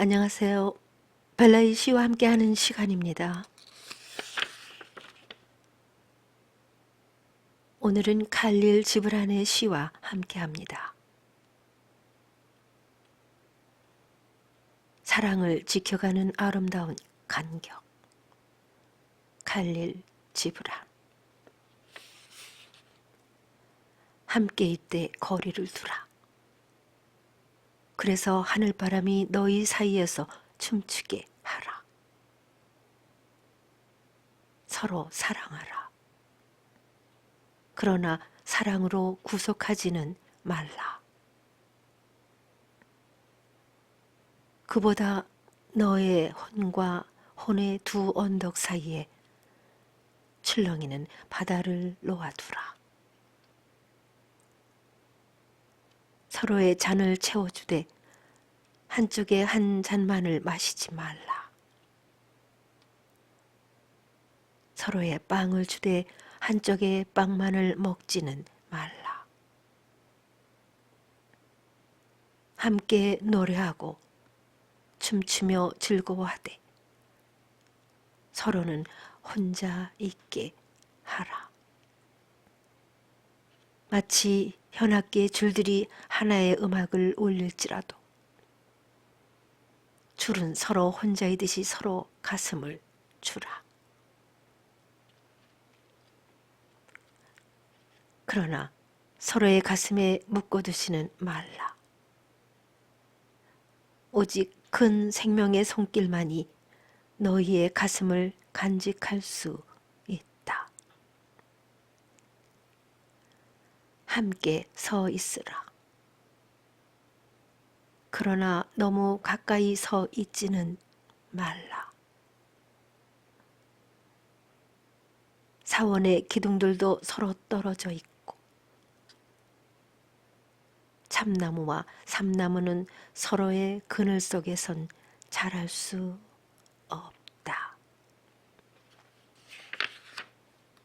안녕하세요. 벨라이 씨와 함께하는 시간입니다. 오늘은 칼릴 지브란의 시와 함께합니다. 사랑을 지켜가는 아름다운 간격. 칼릴 지브란. 함께 있되 거리를 두라. 그래서 하늘바람이 너희 사이에서 춤추게 하라. 서로 사랑하라. 그러나 사랑으로 구속하지는 말라. 그보다 너의 혼과 혼의 두 언덕 사이에 출렁이는 바다를 놓아두라. 서로의 잔을 채워주되 한쪽에 한 잔만을 마시지 말라. 서로의 빵을 주되 한쪽에 빵만을 먹지는 말라. 함께 노래하고 춤추며 즐거워하되 서로는 혼자 있게 하라. 마치 현악계 줄들이 하나의 음악을 울릴지라도 줄은 서로 혼자이듯이 서로 가슴을 주라. 그러나 서로의 가슴에 묶어두지는 말라. 오직 큰 생명의 손길만이 너희의 가슴을 간직할 수 있다. 함께 서 있으라. 그러나 너무 가까이 서 있지는 말라. 사원의 기둥들도 서로 떨어져 있고, 참나무와 삼나무는 서로의 그늘 속에선 자랄 수 없다.